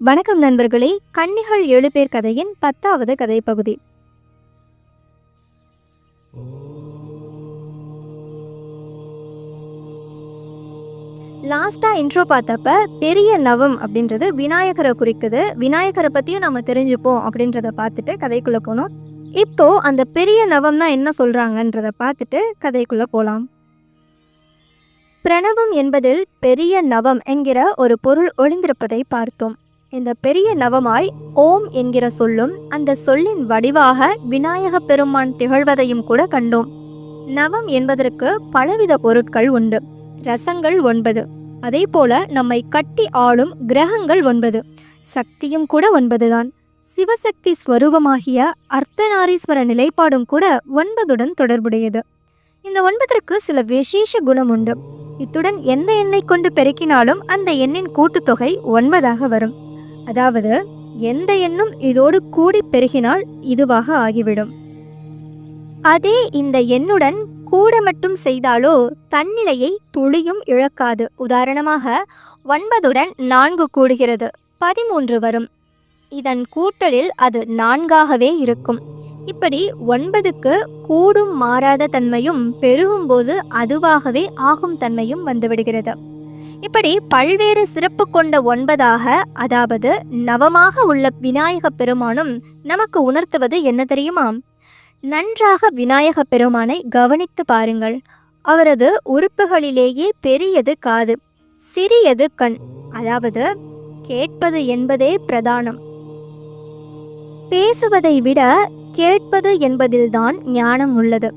வணக்கம் நண்பர்களே கன்னிகள் ஏழு பேர் கதையின் பத்தாவது கதை பகுதி லாஸ்டா இன்ட்ரோ பார்த்தப்ப பெரிய நவம் அப்படின்றது விநாயகரை குறிக்குது. விநாயகரை பத்தியும் நம்ம தெரிஞ்சுப்போம் அப்படின்றத பார்த்துட்டு கதைக்குள்ள போனோம். இப்போ அந்த பெரிய நவம்னா என்ன சொல்றாங்கன்றத பார்த்துட்டு கதைக்குள்ள போலாம். பிரணவம் என்பதில் பெரிய நவம் என்கிற ஒரு பொருள் ஒளிந்திருப்பதை பார்த்தோம். இந்த பெரிய நவமாய் ஓம் என்கிற சொல்லும் அந்த சொல்லின் வடிவாக விநாயக பெருமான் திகழ்வதையும் கூட கண்டோம். நவம் என்பதற்கு பலவித பொருட்கள் உண்டு. ரசங்கள் ஒன்பது. அதே போல நம்மை கட்டி ஆளும் கிரகங்கள் ஒன்பது. சக்தியும் கூட ஒன்பதுதான். சிவசக்தி ஸ்வரூபமாகிய அர்த்தநாரீஸ்வர நிலைப்பாடும் கூட ஒன்பதுடன் தொடர்புடையது. இந்த ஒன்பதற்கு சில விசேஷ குணம் உண்டு. இத்துடன் எந்த எண்ணை கொண்டு பெருக்கினாலும் அந்த எண்ணின் கூட்டுத்தொகை ஒன்பதாக வரும். அதாவது எந்த எண்ணும் இதோடு கூடி பெருகினால் இதுவாக ஆகிவிடும். அதே இந்த எண்ணுடன் கூட மட்டும் செய்தாலோ தன்னிலையை துளியும் இழக்காது. உதாரணமாக ஒன்பதுடன் நான்கு கூடுகிறது பதிமூன்று வரும். இதன் கூட்டலில் அது நான்காகவே இருக்கும். இப்படி ஒன்பதுக்கு கூடும் மாறாத தன்மையும் பெருகும்போது அதுவாகவே ஆகும் தன்மையும் வந்துவிடுகிறது. இப்படி பல்வேறு சிறப்பு கொண்ட ஒன்பதாக அதாவது நவமாக உள்ள விநாயக பெருமானும் நமக்கு உணர்த்துவது என்ன தெரியுமா? நன்றாக விநாயக பெருமானை கவனித்து பாருங்கள். அவரது உறுப்புகளிலேயே பெரியது காது சிறியது கண் அதாவது கேட்பது என்பதே பிரதானம். பேசுவதை விட கேட்பது என்பதில்தான் ஞானம் உள்ளது.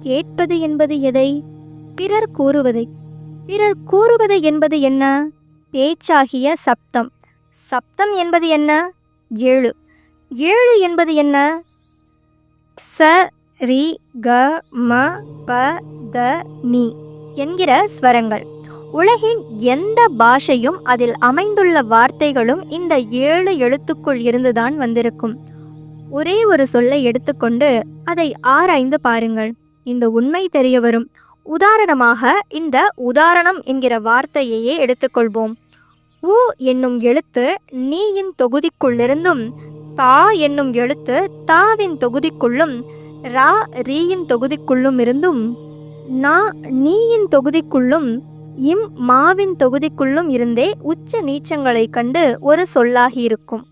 கேட்பது என்பது எதை? பிறர் கூறுவதை. பிறர் கூறுவது என்பது என்ன? பேச்சாகிய சப்தம். சப்தம் என்பது என்ன? ஏழு. ஏழு என்பது என்ன? ச ரி க ம ப த நீ என்கிற ஸ்வரங்கள். உலகின் எந்த பாஷையும் அதில் அமைந்துள்ள வார்த்தைகளும் இந்த ஏழு எழுத்துக்குள் இருந்துதான் வந்திருக்கும். ஒரே ஒரு சொல்லை எடுத்துக்கொண்டு அதை ஆராய்ந்து பாருங்கள். இந்த உண்மை தெரிய வரும். உதாரணமாக இந்த உதாரணம் என்கிற வார்த்தையையே எடுத்துக்கொள்வோம். உ என்னும் எழுத்து நீயின் தொகுதிக்குள்ளிருந்தும் தா என்னும் எழுத்து தாவின் தொகுதிக்குள்ளும் ரா ரீயின் தொகுதிக்குள்ளும் இருந்தும் நா நீயின் தொகுதிக்குள்ளும் இம் மாவின் தொகுதிக்குள்ளும் இருந்தே உச்ச நீச்சங்களை கண்டு ஒரு சொல்லாகி இருக்கும்.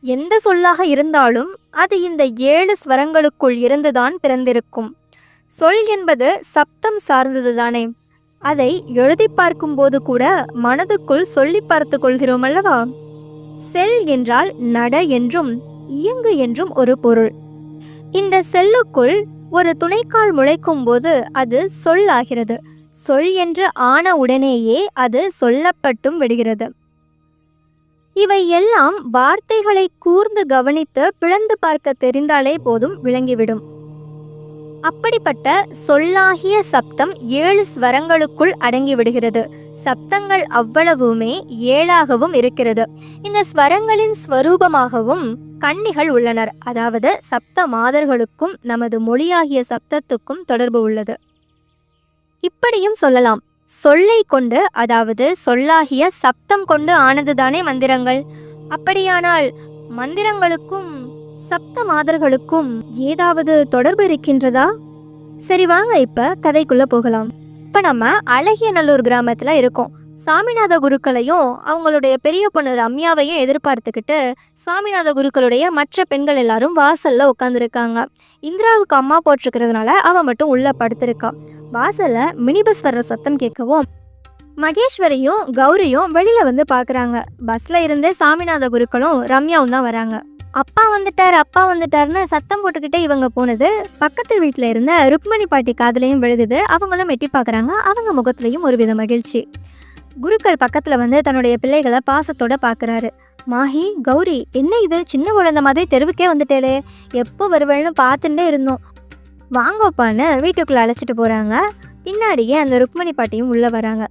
எந்த சொல்லாக இருந்தாலும் அது இந்த ஏழு ஸ்வரங்களுக்குள் இருந்துதான் பிறந்திருக்கும். சொல் என்பது சப்தம் சார்ந்தது தானே அதை எழுதி பார்க்கும்போது கூட மனதுக்குள் சொல்லி பார்த்து கொள்கிறோம் அல்லவா? செல் என்றால் நட என்றும் இயங்கு என்றும் ஒரு பொருள். இந்த செல்லுக்குள் ஒரு துணைக்கால் முளைக்கும் போது அது சொல்லாகிறது சொல் என்று ஆன உடனேயே அது சொல்லப்பட்டும் விடுகிறது. இவை எல்லாம் வார்த்தைகளை கூர்ந்து கவனித்து பிளந்து பார்க்க தெரிந்தாலே போதும் விளங்கிவிடும். அப்படிப்பட்ட சொல்லாகிய சப்தம் ஏழு ஸ்வரங்களுக்குள் அடங்கிவிடுகிறது. சப்தங்கள் அவ்வளவுமே ஏழாகவும் இருக்கிறது. இந்த ஸ்வரங்களின் ஸ்வரூபமாகவும் கன்னிகள் உள்ளனர். அதாவது சப்த மாதர்களுக்கும் நமது மொழியாகிய சப்தத்துக்கும் தொடர்பு உள்ளது. இப்படியும் சொல்லலாம். சொல்லை கொண்டு அதாவது சொல்லாகிய சப்தம் கொண்டு ஆனதுதானே மந்திரங்கள்? அப்படியானால் மந்திரங்களுக்கும் சப்த மாதர்களுக்கும் ஏதாவது தொடர்பு இருக்கின்றதா? சரி வாங்க இப்ப கதைக்குள்ள போகலாம். இப்ப நம்ம அழகியநல்லூர் கிராமத்துல இருக்கோம். சாமிநாத குருக்களையும் அவங்களுடைய பெரிய பொண்ணு ரம்யாவையும் எதிர்பார்த்துக்கிட்டு சாமிநாத குருக்களுடைய மற்ற பெண்கள் எல்லாரும் வாசல்ல உட்காந்துருக்காங்க இந்திராவுக்கு அம்மா போட்டிருக்கிறதுனால அவ மட்டும் உள்ள படுத்திருக்கா. வாசல்ல மினி பஸ் வர்ற சத்தம் கேட்கவும் மகேஸ்வரியும் கௌரியும் வெளியில வந்து பாக்குறாங்க. பஸ்ல இருந்தே சாமிநாத குருக்களும் ரம்யாவும் தான் வராங்க. அப்பா வந்துட்டார் அப்பா வந்துட்டாருன்னு சத்தம் போட்டுக்கிட்டே இவங்க போனது. பக்கத்து வீட்டில் இருந்த ருக்மணி பாட்டி காதுலையும் விழுகுது. அவங்களும் எட்டி பார்க்குறாங்க அவங்க முகத்துலையும் ஒரு வித மகிழ்ச்சி. குருக்கள் பக்கத்தில் வந்து தன்னுடைய பிள்ளைகளை பாசத்தோட பார்க்குறாரு மாஹி கௌரி என்ன இது? சின்ன குழந்தை மாதிரி தெருவுக்கே வந்துட்டேலே எப்போ வருவேன்னு பார்த்துட்டே இருந்தோம். வாங்கப்பான்னு வீட்டுக்குள்ளே அழைச்சிட்டு போகிறாங்க பின்னாடியே அந்த ருக்மணி பாட்டியும் உள்ளே வராங்க.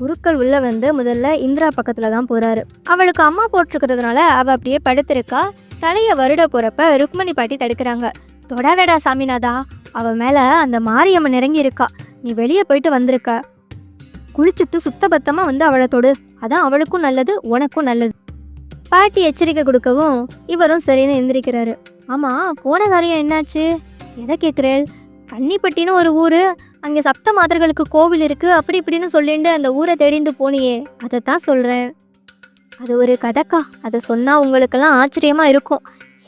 குருக்கள் உள்ளே வந்து முதல்ல இந்திரா பக்கத்தில் தான் போகிறாரு அவளுக்கு அம்மா போட்டிருக்கிறதுனால அவள் அப்படியே படுத்திருக்கா. தலையை வருட போகிறப்ப ருக்மணி பாட்டி தடுக்கிறாங்க. தொடாதடா சாமிநாதா அவள் மேலே அந்த மாரியம்மன் இறங்கி இருக்கா நீ வெளியே போயிட்டு வந்திருக்க. குளிச்சுட்டு சுத்தபத்தமாக வந்து அவளை தொடு. அதான் அவளுக்கும் நல்லது உனக்கும் நல்லது. பாட்டி எச்சரிக்கை கொடுக்கவும் இவரும் சரின்னு எந்திரிக்கிறாரு. ஆமா போன காரியம் என்னாச்சு? எதை கேட்குறேள் கன்னிப்பட்டின்னு ஒரு ஊர் அங்கே சப்த மாதர்களுக்கு கோவில் இருக்குது அப்படி இப்படின்னு சொல்லிட்டு அந்த ஊரை தேடிந்து போனியே. அதை தான் சொல்கிறேன் அது ஒரு கதைக்கா. அதை சொன்னால் உங்களுக்கெல்லாம் ஆச்சரியமாக இருக்கும்.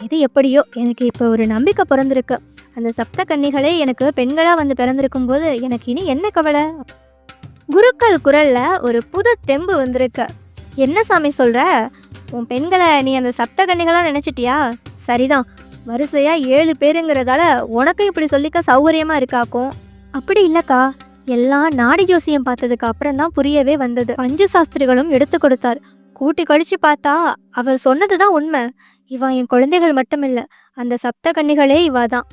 எது எப்படியோ எனக்கு இப்போ ஒரு நம்பிக்கை பிறந்திருக்கு. அந்த சப்த கன்னிகளே எனக்கு பெண்களாக வந்து பிறந்திருக்கும் போது எனக்கு இனி என்ன கவலை? குருக்கள் குரலில் ஒரு புது தெம்பு வந்திருக்கு. என்ன சாமி சொல்கிற உன் பெண்களை நீ அந்த சப்த கன்னிகளாக நினச்சிட்டியா? சரிதான். வரிசையாக ஏழு பேருங்கிறதால உனக்கும் இப்படி சொல்லிக்க சௌகரியமாக இருக்காக்கும். அப்படி இல்லைக்கா. எல்லாம் நாடி ஜோசியம் பார்த்ததுக்கு அப்புறம் தான் புரியவே வந்தது. பஞ்ச சாஸ்திரிகளும் எடுத்து கொடுத்தார். கூட்டி கழிச்சு பார்த்தா அவர் சொன்னதுதான் உண்மை. இவன் என் குழந்தைகள் மட்டுமில்ல அந்த சப்த கன்னிகளே இவா தான்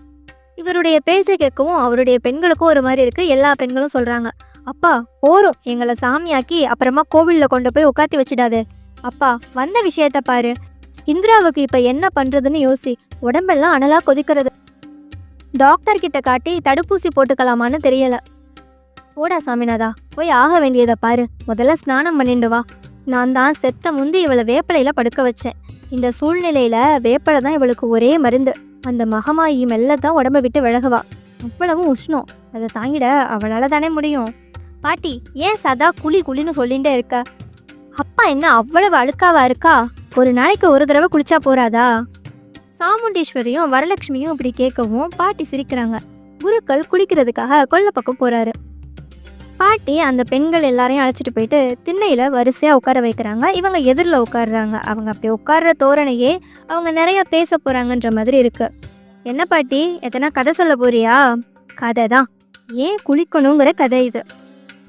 இவருடைய பேச்சை கேட்கவும் அவருடைய பெண்களுக்கும் ஒரு மாதிரி இருக்கு எல்லா பெண்களும் சொல்றாங்க. அப்பா போறோம். எங்களை சாமியாக்கி அப்புறமா கோவிலில் கொண்டு போய் உட்காத்தி வச்சிடாது. அப்பா வந்த விஷயத்த பாரு. இந்திராவுக்கு இப்ப என்ன பண்றதுன்னு யோசி. உடம்பெல்லாம் அனலா கொதிக்கிறது. டாக்டர் கிட்ட காட்டி தடுப்பூசி போட்டுக்கலாமான்னு தெரியல. ஓடா சாமிநாதா போய் ஆக வேண்டியதை பாரு. முதல்ல ஸ்நானம் பண்ணிட்டு வா. நான் தான் செத்த முந்தி இவளை வேப்பலையில் படுக்க வச்சேன். இந்த சூழ்நிலையில் வேப்பிலை தான் இவளுக்கு ஒரே மருந்து. அந்த மகமாயி மெல்ல தான் உடம்ப விட்டு விலகுவா. அவ்வளவும் உஷ்ணம். அதை தாங்கிட அவளால தானே முடியும். பாட்டி ஏன் சதா குழி குழின்னு சொல்லிகிட்டே இருக்க? அப்பா என்ன அவ்வளவு அழுக்காவா இருக்கா? ஒரு நாளைக்கு ஒரு தடவை குளிச்சா போறாதா? சாமுண்டீஸ்வரியும் வரலட்சுமியும் இப்படி கேட்கவும் பாட்டி சிரிக்கிறாங்க. குருக்கள் குளிக்கிறதுக்காக கொல்லை பக்கம் போறாரு. பாட்டி அந்த பெண்கள் எல்லாரையும் அழைச்சிட்டு போயிட்டு திண்ணையில் வரிசையாக உட்கார வைக்கிறாங்க. இவங்க எதிரில் உட்காடுறாங்க அவங்க அப்படி உட்கார்ற தோரணையே அவங்க நிறையா பேச போகிறாங்கன்ற மாதிரி இருக்கு. என்ன பாட்டி? எத்தனா கதை சொல்ல போறியா? கதை தான். ஏன் குளிக்கணுங்கிற கதை இது.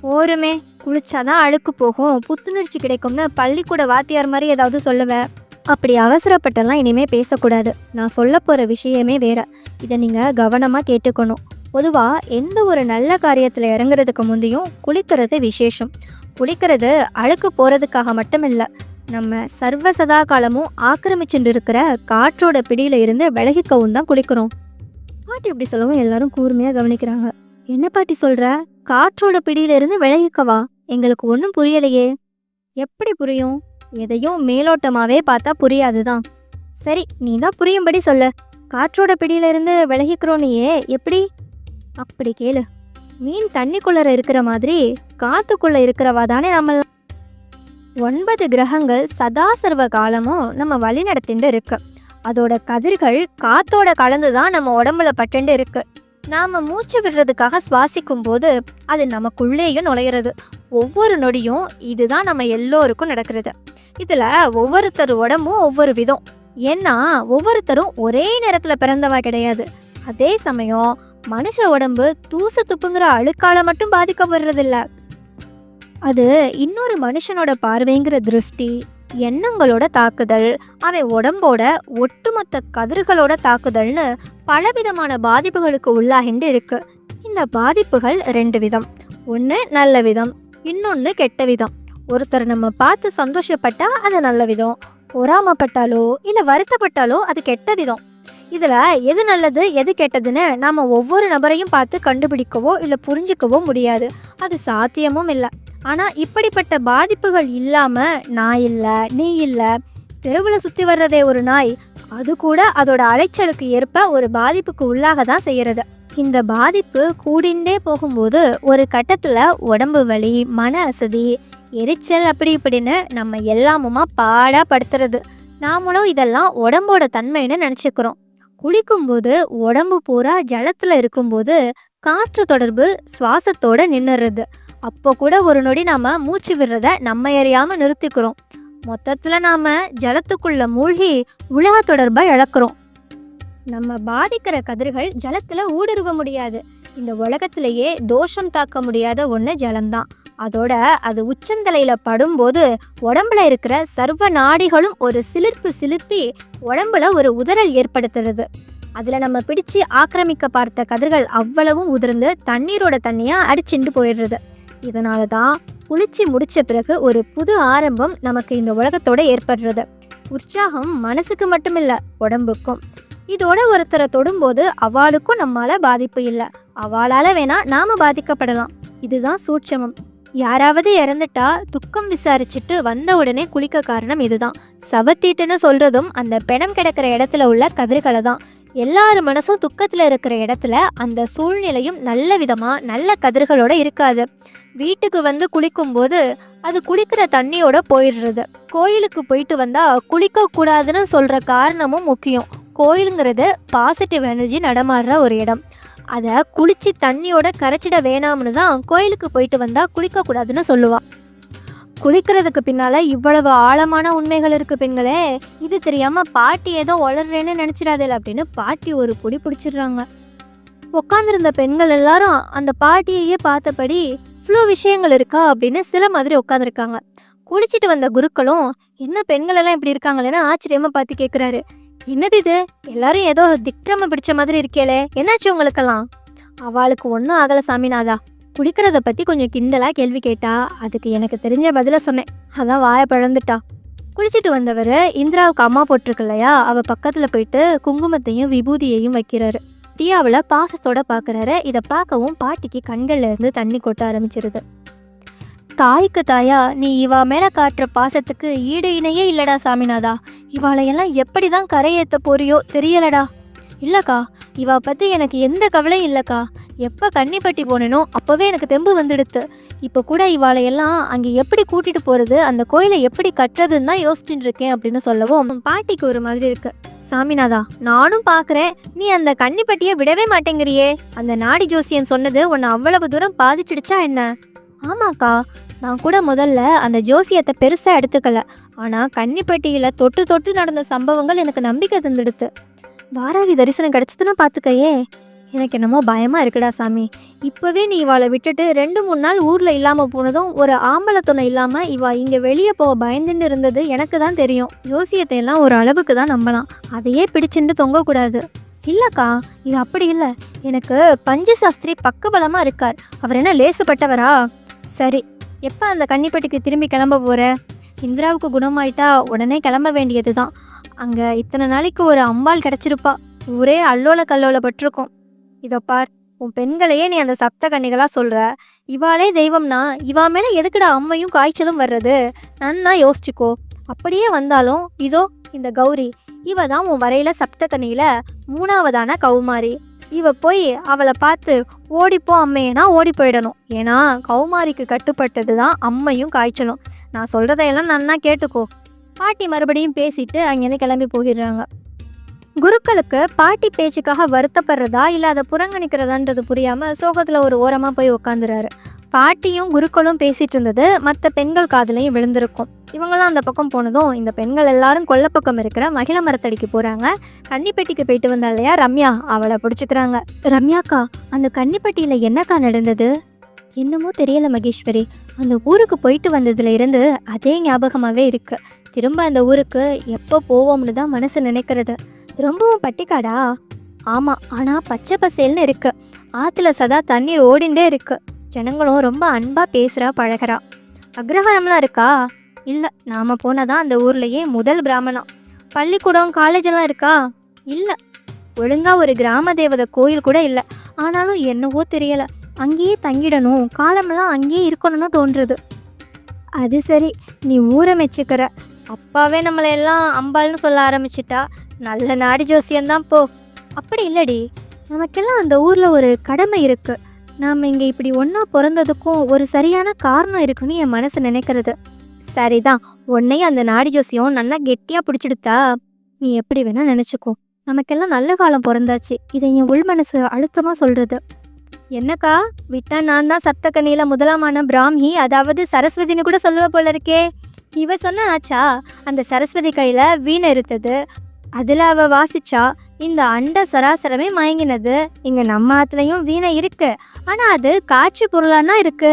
போருமே குளிச்சாதான் அழுக்கு போகும். புத்துணர்ச்சி கிடைக்கும்னு பள்ளிக்கூட வாத்தியார் மாதிரி ஏதாவது சொல்லுவேன் அப்படி அவசரப்பட்டெல்லாம் இனிமே பேசக்கூடாது. நான் சொல்ல போகிற விஷயமே வேற. இதை நீங்கள் கவனமாக கேட்டுக்கணும். பொதுவாக எந்த ஒரு நல்ல காரியத்தில் இறங்குறதுக்கு முந்தையும் குளிக்கிறது விசேஷம். குளிக்கிறது அழுக்கு போகிறதுக்காக மட்டும் இல்லை நம்ம சர்வ சதா காலமும் ஆக்கிரமிச்சுட்டு இருக்கிற காற்றோட பிடியில இருந்து விலகிக்கவும் தான் குளிக்கிறோம். பாட்டி இப்படி சொல்லவும் எல்லாரும் கூர்மையாக கவனிக்கிறாங்க. என்ன பாட்டி சொல்ற? காற்றோட பிடியில இருந்து விலகிக்கவா எங்களுக்கு ஒன்றும் புரியலையே. எப்படி புரியும்? எதையும் மேலோட்டமாவே பார்த்தா புரியாதுதான். சரி நீ தான் புரியும்படி சொல்லு. காற்றோட பிடியில இருந்து விலகிக்கிறோனையே எப்படி? அப்படி கேளு. மீன் தண்ணிக்குள்ளர இருக்கிற மாதிரி காத்துக்குள்ள இருக்கிறவா தானே நம்ம ஒன்பது கிரகங்கள் சதா சர்வ காலமும் நம்ம வழி நடத்திட்டு இருக்கு. அதோட கதிர்கள் காத்தோட கலந்து தான் நம்ம உடம்புல பட்டுண்டு இருக்கு. நாம் மூச்சு விடுறதுக்காக சுவாசிக்கும் போது அது நமக்குள்ளேயும் நுழையிறது. ஒவ்வொரு நொடியும் இதுதான் நம்ம எல்லோருக்கும் நடக்கிறது. இதில் ஒவ்வொருத்தர் உடம்பும் ஒவ்வொரு விதம். ஏன்னா ஒவ்வொருத்தரும் ஒரே நேரத்தில் பிறந்தவா கிடையாது. அதே சமயம் மனுஷ உடம்பு தூசு துப்புங்கிற அழுக்கால மட்டும் பாதிக்கப்படுறதில்ல. அது இன்னொரு மனுஷனோட பார்வைங்கிற திருஷ்டி எண்ணங்களோட தாக்குதல் அவன் உடம்போட ஒட்டுமொத்த கதிர்களோட தாக்குதல்னு பலவிதமான பாதிப்புகளுக்கு உள்ளாகிண்டு இருக்கு. இந்த பாதிப்புகள் ரெண்டு விதம். ஒன்று நல்ல விதம். இன்னொன்று கெட்ட விதம். ஒருத்தர் நம்ம பார்த்து சந்தோஷப்பட்டா அது நல்ல விதம். பொறாமப்பட்டாலோ இல்லை வருத்தப்பட்டாலோ அது கெட்ட விதம். இதில் எது நல்லது எது கெட்டதுன்னு நாம் ஒவ்வொரு நபரையும் பார்த்து கண்டுபிடிக்கவோ இல்லை புரிஞ்சுக்கவோ முடியாது. அது சாத்தியமும் இல்லை. ஆனால் இப்படிப்பட்ட பாதிப்புகள் இல்லாமல் நான் இல்லை நீ இல்லை தெருவில் சுற்றி வர்றதே ஒரு நாய் அது கூட அதோட அலைச்சலுக்கு ஏற்ப ஒரு பாதிப்புக்கு உள்ளாக தான் செய்கிறது இந்த பாதிப்பு கூடிண்டே போகும்போது ஒரு கட்டத்தில் உடம்பு வலி மன அசதி எரிச்சல் அப்படி இப்படின்னு நம்ம எல்லாமுமா பாடாக படுத்துறது. நாமளும் இதெல்லாம் உடம்போட தன்மைன்னு நினச்சிக்கிறோம். குளிக்கும்போது உடம்பு பூரா ஜலத்தில் இருக்கும்போது காற்று தொடர்பு சுவாசத்தோடு நின்றுறது அப்போ கூட ஒரு நொடி நாம் மூச்சு விடுறத நம்ம எறியாமல் நிறுத்திக்கிறோம். மொத்தத்தில் நாம் ஜலத்துக்குள்ளே மூழ்கி உலக தொடர்பை இழக்கிறோம். நம்ம பாதிக்கிற கதிர்கள் ஜலத்தில் ஊடுருவ முடியாது. இந்த உலகத்திலேயே தோஷம் தாக்க முடியாத ஒன்று ஜலம்தான். அதோட அது உச்சந்தலையில் படும்போது உடம்புல இருக்கிற சர்வ நாடிகளும் ஒரு சிலிர்ப்பு சிலிர்ப்பி உடம்புல ஒரு உதறல் ஏற்படுத்துறது. அதில் நம்ம பிடிச்சு ஆக்கிரமிக்க பார்த்த கதிர்கள் அவ்வளவும் உதிர்ந்து தண்ணீரோட தண்ணியாக அடிச்சுண்டு போயிடுறது. இதனால தான் குளிச்சு முடித்த பிறகு ஒரு புது ஆரம்பம் நமக்கு இந்த உலகத்தோட ஏற்படுறது. உற்சாகம் மனசுக்கு மட்டுமில்ல உடம்புக்கும். இதோட ஒருத்தரை தொடும்போது அவளுக்கும் நம்மளால் பாதிப்பு இல்லை. அவளால் வேணால் நாம் பாதிக்கப்படலாம். இதுதான் சூட்சமம். யாராவது இறந்துட்டா துக்கம் விசாரிச்சுட்டு வந்த உடனே குளிக்க காரணம் இதுதான். சவத்தீட்டுன்னு சொல்றதும் அந்த பிணம் கிடக்கிற இடத்துல உள்ள கதிர்களை தான். எல்லார் மனசும் துக்கத்தில் இருக்கிற இடத்துல அந்த சூழ்நிலையும் நல்ல விதமாக நல்ல கதிர்களோட இருக்காது. வீட்டுக்கு வந்து குளிக்கும்போது அது குளிக்கிற தண்ணியோட போயிடுறது. கோயிலுக்கு போயிட்டு வந்தால் குளிக்கக்கூடாதுன்னு சொல்கிற காரணமும் முக்கியம். கோயிலுங்கிறது பாசிட்டிவ் எனர்ஜி நடமாடுற ஒரு இடம். அதை குளித்து தண்ணியோட கரைச்சிட வேணாம்னு தான் கோயிலுக்கு போயிட்டு வந்தால் குளிக்கக்கூடாதுன்னு சொல்லுவான் குளிக்கிறதுக்கு பின்னால் இவ்வளவு ஆழமான உண்மைகள் இருக்குது பெண்களே இது தெரியாமல் பாட்டி ஏதோ வளர்றேன்னு நினச்சிடாதே அப்படின்னு பாட்டி ஒரு பொடி பிடிச்சிடுறாங்க. உட்காந்துருந்த பெண்கள் எல்லாரும் அந்த பாட்டியையே பார்த்தபடி இவ்வளோ விஷயங்கள் இருக்கா? அப்படின்னு சில மாதிரி உட்காந்துருக்காங்க குளிச்சுட்டு வந்த குருக்களும் என்ன பெண்கள் எல்லாம் இப்படி இருக்காங்களேன்னு ஆச்சரியமா பார்த்து கேட்குறாரு என்னது இது? எல்லாரும் ஏதோ திக்ரம பிடிச்ச மாதிரி இருக்கேளே. என்னாச்சு உங்களுக்கெல்லாம்? அவளுக்கு ஒன்றும் ஆகல சாமிநாதா. குளிக்கிறத பற்றி கொஞ்சம் கிண்டலா கேள்வி கேட்டா. அதுக்கு எனக்கு தெரிஞ்ச பதில சொன்னேன். அதான் வாயை பழந்துட்டா குளிச்சுட்டு வந்தவர் இந்திராவுக்கு அம்மா போட்டிருக்கு இல்லையா அவ பக்கத்தில் போயிட்டு குங்குமத்தையும் விபூதியையும் வைக்கிறாரு. டியாவில் பாசத்தோட பார்க்குறாரு இதை பார்க்கவும் பாட்டிக்கு கண்கள்ல இருந்து தண்ணி கொட்ட ஆரம்பிச்சிருது. தாய்க்கு தாயா நீ இவா மேல காட்டுற பாசத்துக்கு ஈடு இணையே இல்லடா சாமிநாதா. இவாளையெல்லாம் எப்படி தான் கரையேற்ற போறியோ தெரியலடா. இல்லக்கா இவா பத்தி எனக்கு எந்த கவலையும் இல்லக்கா. எப்போ கன்னிப்பட்டி போனேனோ அப்போவே எனக்கு தெம்பு வந்துடுத்து. இப்போ கூட இவாளையெல்லாம் அங்கே எப்படி கூட்டிட்டு போறது அந்த கோயிலை எப்படி கட்டுறதுன்னு தான் யோசிச்சுட்டு இருக்கேன் அப்படின்னு சொல்லவும் பாட்டிக்கு ஒரு மாதிரி இருக்கு. சாமிநாதா நானும் பார்க்குறேன் நீ அந்த கன்னிப்பட்டியை விடவே மாட்டேங்கிறியே. அந்த நாடி ஜோசியன் சொன்னது உன்னை அவ்வளவு தூரம் பாதிச்சிடுச்சா என்ன? ஆமாக்கா நான் கூட முதல்ல அந்த ஜோசியத்தை பெருசாக எடுத்துக்கல. ஆனால் கன்னிப்பட்டியில் தொட்டு தொட்டு நடந்த சம்பவங்கள் எனக்கு நம்பிக்கை தந்துடுத்து. வாராகி தரிசனம் கிடச்சதுன்னா பார்த்துக்கையே எனக்கு என்னமோ பயமாக இருக்குடா சாமி. இப்போவே நீ இவாளை விட்டுட்டு ரெண்டு மூணு நாள் ஊரில் இல்லாமல் போனதும் ஒரு ஆம்பளை துணை இல்லாமல் இவா இங்கே வெளியே போக பயந்துன்னு இருந்தது எனக்கு தான் தெரியும். ஜோசியத்தை எல்லாம் ஒரு அளவுக்கு தான் நம்பலாம். அதையே பிடிச்சுட்டு தொங்கக்கூடாது. இல்லைக்கா இது அப்படி இல்லை. எனக்கு பஞ்சு சாஸ்திரி பக்கபலமாக இருக்கார். அவர் என்ன லேசுப்பட்டவரா? சரி எப்போ அந்த கன்னிப்பட்டிக்கு திரும்பி கிளம்ப போகிற இந்திராவுக்கு குணமாயிட்டா உடனே கிளம்ப வேண்டியது தான் அங்கே இத்தனை நாளைக்கு ஒரு அம்பாள் கிடச்சிருப்பா. ஊரே அல்லோல கல்லோல பட்டிருக்கும். இதோ பார் உன் பெண்களையே நீ அந்த சப்த கன்னிகளாக சொல்கிற இவாளே தெய்வம்னா இவா மேலே எதுக்குடா அம்மையும் காய்ச்சலும் வர்றது? நன்னா யோசிச்சுக்கோ. அப்படியே வந்தாலும் இதோ இந்த கௌரி இவ தான் உன் வரையில சப்த கன்னியில மூணாவதான கௌமாரி. இவ போய் அவளை பார்த்து ஓடிப்போ அம்மையனா ஓடி போயிடணும். ஏன்னா கௌமாரிக்கு கட்டுப்பட்டது தான் அம்மையும் காய்ச்சலும். நான் சொல்கிறதையெல்லாம் நன்னா கேட்டுக்கோ. பாட்டி மறுபடியும் பேசிட்டு அங்கேருந்து கிளம்பி போயிடுறாங்க. குருக்களுக்கு பாட்டி பேச்சுக்காக வருத்தப்படுறதா இல்லை அதை புறங்கணிக்கிறதான்றது புரியாமல் சோகத்தில் ஒரு ஓரமாக போய் உட்காந்துறாரு பாட்டியும் குருக்களும் பேசிட்டு இருந்தது மற்ற பெண்கள் காதலையும் விழுந்திருக்கும். இவங்களாம் அந்த பக்கம் போனதும் இந்த பெண்கள் எல்லாரும் கொல்லப்பக்கம் இருக்கிற மகிழ மரத்தடிக்கு போறாங்க. கன்னிப்பெட்டிக்கு போயிட்டு வந்தா இல்லையா ரம்யா? அவளை பிடிச்சிக்கிறாங்க. ரம்யாக்கா அந்த கன்னிப்பட்டியில என்னக்கா நடந்தது? என்னமோ தெரியல மகேஸ்வரி. அந்த ஊருக்கு போயிட்டு வந்ததுல இருந்து அதே ஞாபகமாகவே இருக்கு. திரும்ப அந்த ஊருக்கு எப்போ போவோம்னு தான் மனசு நினைக்கிறது. ரொம்பவும் பட்டிக்காடா? ஆமாம் ஆனால் பச்சை பசேல்னு இருக்கு. ஆற்றுல சதா தண்ணீர் ஓடிண்டே இருக்குது ஜனங்களும் ரொம்ப அன்பாக பேசுகிறா பழகிறா. அக்ரஹாரம்லாம் இருக்கா? இல்லை நாம் போனால் தான் அந்த ஊர்லேயே முதல் பிராமணம். பள்ளிக்கூடம் காலேஜெல்லாம் இருக்கா? இல்லை. ஒழுங்காக ஒரு கிராம தேவதை கோயில் கூட இல்லை. ஆனாலும் என்னவோ தெரியலை. அங்கேயே தங்கிடணும். காலமெல்லாம் அங்கேயே இருக்கணும்னு தோன்றுது. அது சரி நீ ஊரை மெச்சுக்கிற. அப்பாவே நம்மளை எல்லாம் அம்பாள்னு சொல்ல ஆரம்பிச்சிட்டா. நல்ல நாடி ஜோசியம்தான் போ. அப்படி இல்லடி. நமக்கெல்லாம் அந்த ஊரில் ஒரு கடமை இருக்குது நாம் இங்கே இப்படி ஒன்றா பிறந்ததுக்கும் ஒரு சரியான காரணம் இருக்குன்னு என் மனசு நினைக்கிறது. சரிதான் உன்னையும் அந்த நாடி ஜோசியம் நல்லா கெட்டியாக பிடிச்சிடுத்தா நீ எப்படி வேணால் நினச்சிக்கோ. நமக்கெல்லாம் நல்ல காலம் பிறந்தாச்சு இதை என் உள் மனசு அழுத்தமாக சொல்கிறது என்னக்கா விட்டா நான் தான் சப்தகனியில் முதலாமான பிராமி அதாவது சரஸ்வதினு கூட சொல்லுவ போல இருக்கே. இவ சொன்ன ஆச்சா அந்த சரஸ்வதி கையில் வீணை இருந்தது அதில் அவள் வாசிச்சா இந்த அண்ட சராசரமே மயங்கினது. இங்கே நம்ம ஆத்துலையும் வீணை இருக்கு. ஆனால் அது காட்சி பொருளானா இருக்கு?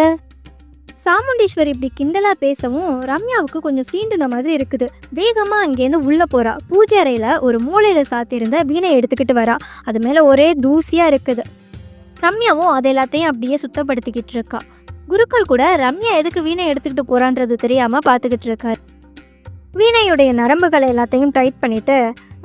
சாமுண்டீஸ்வரி இப்படி கிண்டலாக பேசவும் ரம்யாவுக்கு கொஞ்சம் சீண்டுன மாதிரி இருக்குது. வேகமாக அங்கேருந்து உள்ளே போகிறா பூஜை அறையில் ஒரு மூளையில் சாத்தியிருந்த வீணை எடுத்துக்கிட்டு வரா. அது மேலே ஒரே தூசியாக இருக்குது. ரம்யாவும் அது எல்லாத்தையும் அப்படியே சுத்தப்படுத்திக்கிட்டு இருக்கா. குருக்கள் கூட ரம்யா எதுக்கு வீணை எடுத்துக்கிட்டு போகிறான்றது தெரியாமல் பார்த்துக்கிட்டு இருக்கார். வீணையுடைய நரம்புகளை எல்லாத்தையும் டைட் பண்ணிட்டு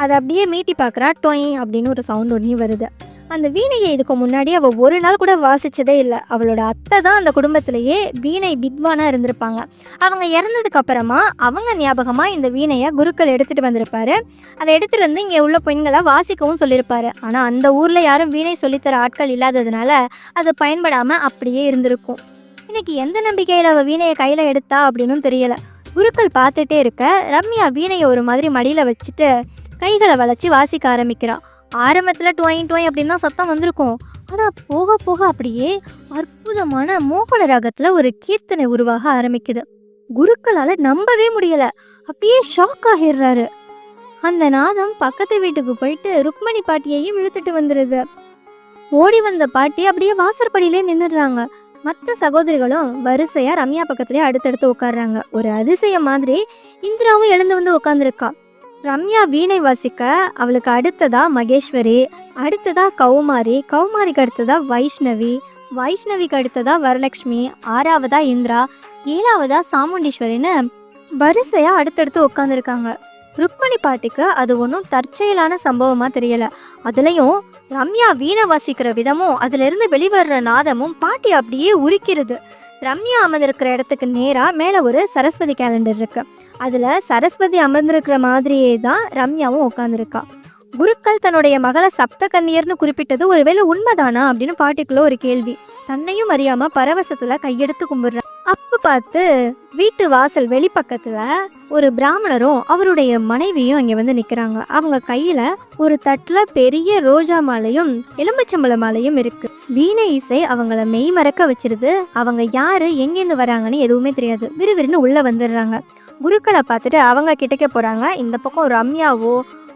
அதை அப்படியே மீட்டி பார்க்குறா டொய் அப்படின்னு ஒரு சவுண்ட் ஒன்றையும் வருது. அந்த வீணையை இதுக்கு முன்னாடி அவள் ஒரு நாள் கூட வாசிச்சதே இல்லை. அவளோட அத்தை தான் அந்த குடும்பத்திலேயே வீணை வித்வானாக இருந்திருப்பாங்க. அவங்க இறந்ததுக்கு அப்புறமா அவங்க ஞாபகமாக இந்த வீணையை குருக்கள் எடுத்துகிட்டு வந்திருப்பாரு. அதை எடுத்துகிட்டு வந்து இங்கே உள்ள பெண்களை வாசிக்கவும் சொல்லியிருப்பாரு. ஆனால் அந்த ஊரில் யாரும் வீணை சொல்லித்தர ஆட்கள் இல்லாததுனால அது பயன்படாமல் அப்படியே இருந்திருக்கும். இன்னைக்கு எந்த நம்பிக்கையில் அவள் வீணையை கையில் எடுத்தா அப்படின்னும் தெரியலை. குருக்கள் பார்த்துட்டே இருக்க ரம்யா வீணையை ஒரு மாதிரி மடியில் வச்சுட்டு கைகளை வளைச்சி வாசிக்க ஆரம்பிக்கிறா. ஆரம்பத்தில் டொயின் டொய் அப்படின்னு தான் சத்தம் வந்திருக்கும். ஆனால் போக போக அப்படியே அற்புதமான மோகன ராகத்தில் ஒரு கீர்த்தனை உருவாக ஆரம்பிக்குது. குருக்களால் நம்பவே முடியலை. அப்படியே ஷாக் ஆகிடுறாரு. அந்த நாதம் பக்கத்து வீட்டுக்கு போயிட்டு ருக்மணி பாட்டியையும் இழுத்துட்டு வந்துடுது ஓடி வந்த பாட்டி அப்படியே வாசற்படியிலே நின்றுடுறாங்க மற்ற சகோதரிகளும் வரிசையாக ரம்யா பக்கத்துலேயே அடுத்தடுத்து உட்காடுறாங்க ஒரு அதிசயம் மாதிரி இந்திராவும் எழுந்து வந்து உட்காந்துருக்கா ரம்யா வீணை வாசிக்க அவளுக்கு அடுத்ததா மகேஸ்வரி அடுத்ததா கௌமாரி கௌமாரிக்கு அடுத்ததா வைஷ்ணவி வைஷ்ணவிக்கு அடுத்ததா வரலட்சுமி ஆறாவதா இந்திரா ஏழாவதா சாமுண்டீஸ்வரின்னு வரிசையாக அடுத்தடுத்து உட்காந்துருக்காங்க ருக்மணி பாட்டிக்கு அது ஒன்றும் தற்செயலான சம்பவமாக தெரியலை. அதுலேயும் ரம்யா வீணை வாசிக்கிற விதமும் அதிலிருந்து வெளிவர்ற நாதமும் பாட்டி அப்படியே உரிக்கிறது. ரம்யா அமர்ந்திருக்கிற இடத்துக்கு நேராக மேலே ஒரு சரஸ்வதி கேலண்டர் இருக்குது அதில் சரஸ்வதி அமர்ந்திருக்கிற மாதிரியே தான் ரம்யாவும் உட்காந்துருக்கா குருக்கள் தன்னுடைய மகளை சப்த கன்னியர்னு குறிப்பிட்டது ஒருவேளை உண்மைதானா அப்படின்னு பாட்டிக்குள்ள ஒரு கேள்வி. தன்னையும் அறியாம பரவசத்துல கையெடுத்து கும்பிடுறான் அப்ப பார்த்து வீட்டு வாசல் வெளிப்பக்கத்துல ஒரு பிராமணரும் அவருடைய மனைவியும் அங்க வந்து நிக்கிறாங்க. அவங்க கையில ஒரு தட்டுல பெரிய ரோஜா மாலையும் எலும்பச்சம்பழ மாலையும் இருக்கு. வீணை இசை அவங்கள மெய் மறக்க வச்சிருது. அவங்க யாரு எங்கேருந்து வராங்கன்னு எதுவுமே தெரியாது. விறுவிறுன்னு உள்ள வந்துடுறாங்க. குருக்களை பார்த்துட்டு அவங்க கிட்டக்க போகிறாங்க இந்த பக்கம் ரம்யாவோ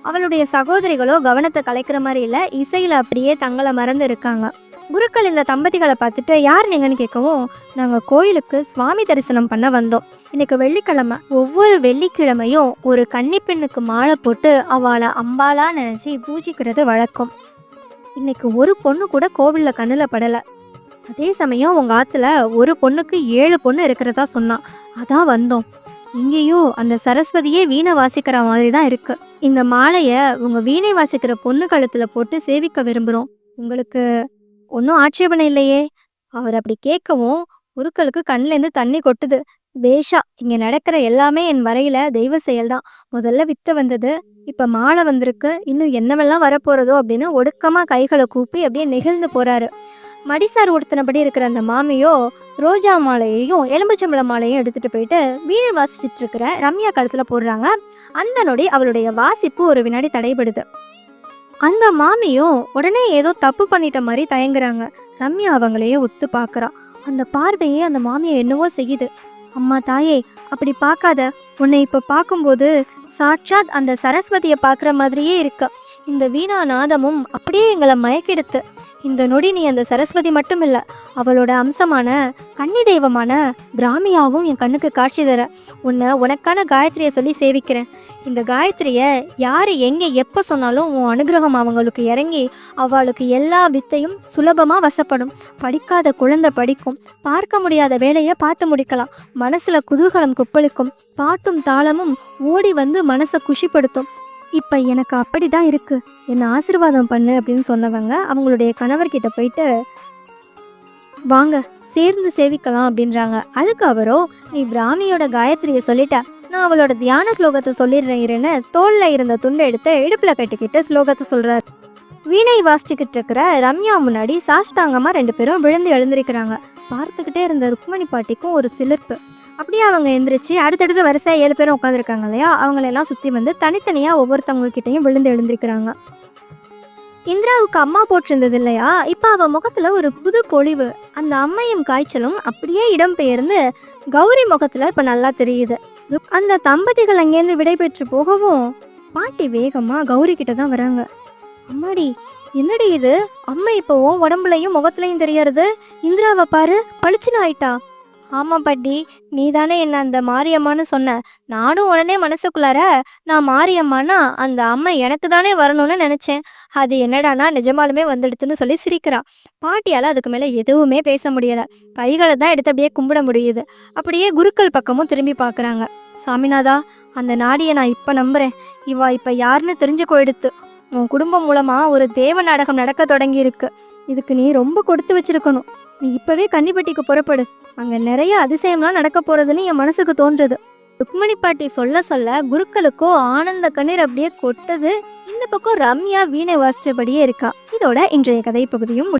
அவளுடைய சகோதரிகளோ கவனத்தை கலைக்கிற மாதிரி இல்லை. இசையில் அப்படியே தங்களை மறந்து இருக்காங்க. குருக்கள் இந்த தம்பதிகளை பார்த்துட்டு யார் நீங்கன்னு கேட்கவும் நாங்கள் கோயிலுக்கு சுவாமி தரிசனம் பண்ண வந்தோம். இன்னைக்கு வெள்ளிக்கிழமை. ஒவ்வொரு வெள்ளிக்கிழமையும் ஒரு கன்னிப்பெண்ணுக்கு மாலை போட்டு அவளை அம்பாலாக நினச்சி பூஜிக்கிறது வழக்கம். இன்னைக்கு ஒரு பொண்ணு கூட கோவிலில் கண்ணில் படலை. அதே சமயம் உங்கள் ஆற்றுல ஒரு பொண்ணுக்கு ஏழு பொண்ணு இருக்கிறதா சொன்னான் அதான் வந்தோம். இங்கேயும் அந்த சரஸ்வதியே வீணை வாசிக்கிற மாதிரி தான் இருக்கு. இந்த மாலையை உங்க வீணை வாசிக்கிற பொண்ணு கழுத்துல போட்டு சேவிக்க விரும்புகிறோம் உங்களுக்கு ஒன்றும் ஆட்சேபனை இல்லையே? அவர் அப்படி கேட்கவும் குருக்களுக்கு கண்ணிலேருந்து தண்ணி கொட்டுது. பேஷா இங்க நடக்கிற எல்லாமே என் வரையில தெய்வ செயல்தான். முதல்ல வித்த வந்தது இப்ப மாலை வந்திருக்கு. இன்னும் என்னவெல்லாம் வரப்போறதோ அப்படின்னு ஒடுக்கமா கைகளை கூப்பி அப்படியே நெகிழ்ந்து போறாரு. மடிசார் உடுத்தினபடி இருக்கிற அந்த மாமியோ ரோஜா மாலையையும் எலும்புச்சம்பள மாலையும் எடுத்துட்டு போயிட்டு வீணை வாசிச்சுட்டு இருக்கிற ரம்யா கழுத்துல போடுறாங்க. அந்த நொடி அவளுடைய வாசிப்பு ஒரு வினாடி தடைபடுது. அந்த மாமியும் உடனே ஏதோ தப்பு பண்ணிட்ட மாதிரி தயங்குறாங்க. ரம்யா அவங்களையே ஒத்து பார்க்குறா அந்த பார்வையே அந்த மாமியை என்னவோ செய்யுது. அம்மா தாயே அப்படி பார்க்காத உன்னை இப்போ பார்க்கும்போது சாட்சாத் அந்த சரஸ்வதியை பார்க்குற மாதிரியே இருக்கு. இந்த வீணா நாதமும் அப்படியே எங்களை மயக்கெடுத்து. இந்த நொடி நீ அந்த சரஸ்வதி மட்டும் இல்லை அவளோட அம்சமான கன்னி தெய்வமான பிராமியாவும் என் கண்ணுக்கு காட்சி தர. உன்னை உனக்கான காயத்ரியை சொல்லி சேவிக்கிறேன். இந்த காயத்ரியை யார் எங்கே எப்போ சொன்னாலும் உன் அனுகிரகம் அவங்களுக்கு இறங்கி அவளுக்கு எல்லா வித்தையும் சுலபமாக வசப்படும். படிக்காத குழந்தை படிக்கும். பார்க்க முடியாத வேலையை பார்த்து முடிக்கலாம். மனசில் குதூகலம் குப்பளிக்கும். பாட்டும் தாளமும் ஓடி வந்து மனசை குஷிப்படுத்தும். இப்போ எனக்கு அப்படி தான் இருக்கு. என்னை ஆசீர்வாதம் பண்ணு அப்படின்னு சொன்னவங்க அவங்களுடைய கணவர்கிட்ட போயிட்டு வாங்க சேர்ந்து சேவிக்கலாம் அப்படின்றாங்க. அதுக்கு அவரோ நீ பிராமியோட காயத்ரியை சொல்லிட்ட. நான் அவளோட தியான ஸ்லோகத்தை சொல்லிடுறேன் இருன்னு தோல்ல இருந்த துண்டை எடுத்து இடுப்புல கட்டிக்கிட்டு ஸ்லோகத்தை சொல்றாரு. வீணை வாசிச்சுக்கிட்டு இருக்கிற ரம்யா முன்னாடி சாஷ்டாங்கமா ரெண்டு பேரும் விழுந்து எழுந்திருக்கிறாங்க. பார்த்துக்கிட்டே இருந்த ருக்மணி பாட்டிக்கும் ஒரு சிலிர்ப்பு. அப்படியே அவங்க எந்திரிச்சு அடுத்தடுத்து வரிசையாக ஏழு பேரும் உட்காந்துருக்காங்க இல்லையா? அவங்களெல்லாம் சுற்றி வந்து தனித்தனியாக ஒவ்வொருத்தவங்க கிட்டேயும் விழுந்து எழுந்திருக்கிறாங்க. இந்திராவுக்கு அம்மா போட்டிருந்தது இல்லையா? இப்போ அவள் முகத்தில் ஒரு புது பொழிவு அந்த அம்மையும் காய்ச்சலும் அப்படியே இடம்பெயர்ந்து கௌரி முகத்தில் இப்போ நல்லா தெரியுது. அந்த தம்பதிகள் அங்கேருந்து விடைபெற்று போகவும் பாட்டி வேகமாக கௌரி கிட்ட தான் வராங்க. அம்மாடி என்னடி இது? அம்மா இப்போ உன் உடம்புலையும் முகத்துலையும் தெரியறது. இந்திராவை பாரு பளிச்சுன்னு ஆயிட்டா. ஆமாம் பாட்டி நீ தானே என்ன அந்த மாரியம்மான்னு சொன்ன. நானும் உடனே மனசுக்குள்ளார நான் மாரியம்மானா அந்த அம்மா எனக்கு தானே வரணும்னு நினச்சேன். அது என்னடானா நிஜமாலுமே வந்துடுதுன்னு சொல்லி சிரிக்கிறா. பாட்டியால் அதுக்கு மேலே எதுவுமே பேச முடியலை. கைகளை தான் எடுத்து அப்படியே கும்பிட முடியுது. அப்படியே குருக்கள் பக்கமும் திரும்பி பார்க்குறாங்க சாமிநாதா அந்த நாடியை நான் இப்போ நம்புகிறேன் இவா இப்போ யாருன்னு தெரிஞ்சுக்கோ எடுத்து உன் குடும்பம் மூலமாக ஒரு தேவ நாடகம் நடக்க தொடங்கியிருக்கு. இதுக்கு நீ ரொம்ப கொடுத்து வச்சிருக்கணும். நீ இப்பவே கன்னிப்பட்டிக்கு புறப்படு. அங்க நிறைய அதிசயம்லாம் நடக்க போறதுன்னு என் மனசுக்கு தோன்றது. ருக்மணி பாட்டி சொல்ல சொல்ல குருக்களுக்கோ ஆனந்த கண்ணீர் அப்படியே கொட்டது. இந்த பக்கம் ரம்யா வீணை வாசிச்சபடியே இருக்கா. இதோட இன்றைய கதை பகுதியும்